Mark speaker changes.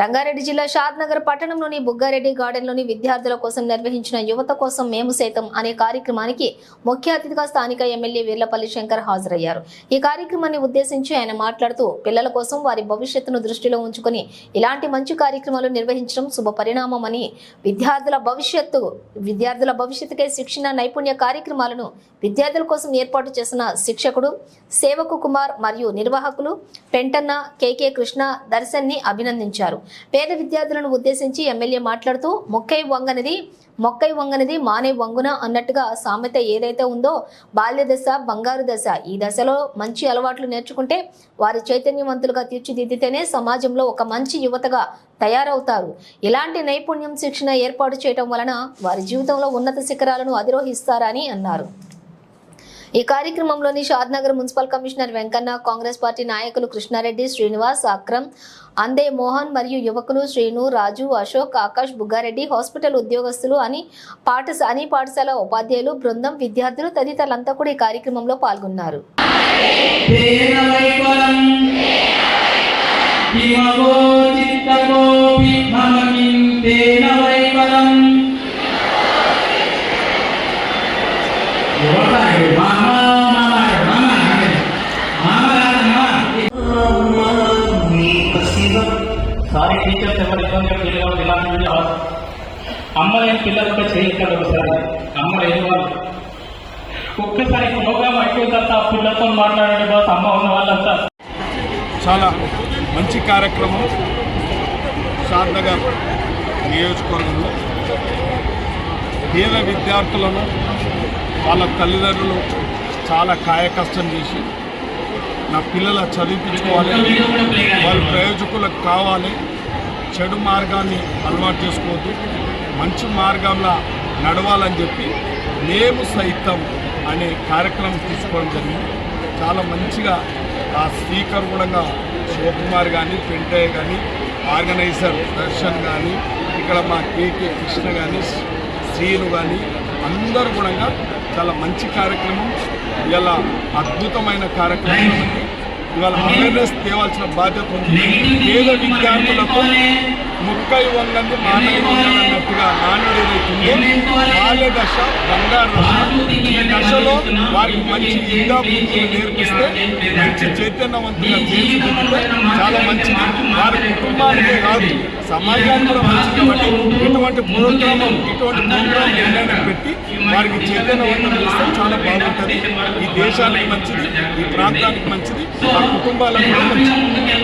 Speaker 1: రంగారెడ్డి జిల్లా షాద్ నగర్ పట్టణంలోని బుగ్గారెడ్డి గార్డెన్లోని విద్యార్థుల కోసం నిర్వహించిన యువత కోసం మేము సైతం అనే కార్యక్రమానికి ముఖ్య అతిథిగా స్థానిక ఎమ్మెల్యే వీర్లపల్లి శంకర్ హాజరయ్యారు. ఈ కార్యక్రమాన్ని ఉద్దేశించి ఆయన మాట్లాడుతూ పిల్లల కోసం వారి భవిష్యత్తును దృష్టిలో ఉంచుకొని ఇలాంటి మంచి కార్యక్రమాలు నిర్వహించడం శుభ పరిణామమని విద్యార్థుల భవిష్యత్తు విద్యార్థుల భవిష్యత్తుకే శిక్షణ నైపుణ్య కార్యక్రమాలను విద్యార్థుల కోసం ఏర్పాటు చేసిన శిక్షకుడు సేవకు కుమార్ మరియు నిర్వాహకులు పెంటన్న కేకే కృష్ణ దర్శన్ని అభినందించారు. పేద విద్యార్థులను ఉద్దేశించి ఎమ్మెల్యే మాట్లాడుతూ మొక్కై వంగనిది మొక్కై వంగనిది మానే వంగున అన్నట్టుగా సామెత ఏదైతే ఉందో బాల్య దశ బంగారు దశ. ఈ దశలో మంచి అలవాట్లు నేర్చుకుంటే వారి చైతన్యవంతులుగా తీర్చిదిద్దితేనే సమాజంలో ఒక మంచి యువతగా తయారవుతారు. ఇలాంటి నైపుణ్యం శిక్షణ ఏర్పాటు చేయడం వలన వారి జీవితంలో ఉన్నత శిఖరాలను అధిరోహిస్తారని అన్నారు. ఈ కార్యక్రమంలోని Shadnagar municipal commissioner Venkanna Congress party నాయకులు కృష్ణారెడ్డి శ్రీనివాస్ అక్రమ్ అందే మోహన్ మరియు యువకులు శ్రీను రాజు అశోక్ ఆకాష్ బుగ్గారెడ్డి హాస్పిటల్ ఉద్యోగస్తులు అని పాఠశ అని పాఠశాల ఉపాధ్యాయులు బృందం విద్యార్థులు తదితరులంతా కూడా ఈ కార్యక్రమంలో పాల్గొన్నారు.
Speaker 2: యువత వైఫలం
Speaker 3: సారీ టీచర్స్ ఎవరు ఇబ్బంది పిల్లలు ఇలాంటి అమ్మ లేని పిల్లలతో చేయించాలి ఒకసారి అమ్మ లేని వాళ్ళు ఒక్కసారి ప్రోగ్రామ్ అయిపోయిన తర్వాత ఆ పిల్లలతో మాట్లాడండి బాస్ అమ్మ ఉన్న వాళ్ళంతా
Speaker 4: చాలా మంచి కార్యక్రమం షాద్నగర్ నియోజకవర్గంలో పేద విద్యార్థులను వాళ్ళ తల్లిదండ్రులు చాలా కాయకష్టం చేసి నా పిల్లల చదివించుకోవాలి వాళ్ళ ప్రయోజకులకు కావాలి. చెడు మార్గాన్ని అలవాటు చేసుకోవద్దు. మంచి మార్గంలో నడవాలని చెప్పి మేము సైతం అనే కార్యక్రమం తీసుకోవడం జరిగింది. చాలా మంచిగా ఆ స్పీకర్ కూడా శివకుమార్ కానీ పెంటయ్య కానీ ఆర్గనైజర్ దర్శన్ కానీ ఇక్కడ మా కేకే కృష్ణ కానీ శ్రీను కానీ అందరూ కూడా చాలా మంచి కార్యక్రమం. ఇలా అద్భుతమైన కార్యక్రమం ఇవాళ అవేర్నెస్ తేవాల్సిన బాధ్యత ఉంది. పేద విద్యార్థులకు ముక్కై వందంది మానవ అన్నట్టుగా నానుడు ఏదైతుందో బాల్య దశ బంగారు దశ ఈ దశలో వారికి మంచి విద్యా బుద్ధులు నేర్పిస్తే మంచి చైతన్యవంతులుగా చేసుకుంటే చాలా మంచిది. వారి కుటుంబానికే కాదు సమాజానికి కూడా మంచిది కాబట్టి ఇటువంటి ప్రోగ్రామ్ ఇటువంటి ప్రోగ్రామ్ ఏదైనా పెట్టి వారికి చైతన్యవంతం చేస్తే చాలా బాగుంటుంది. ఈ దేశానికి మంచిది ఈ ప్రాంతానికి మంచిది ఆ కుటుంబాలకు కూడా మంచిది.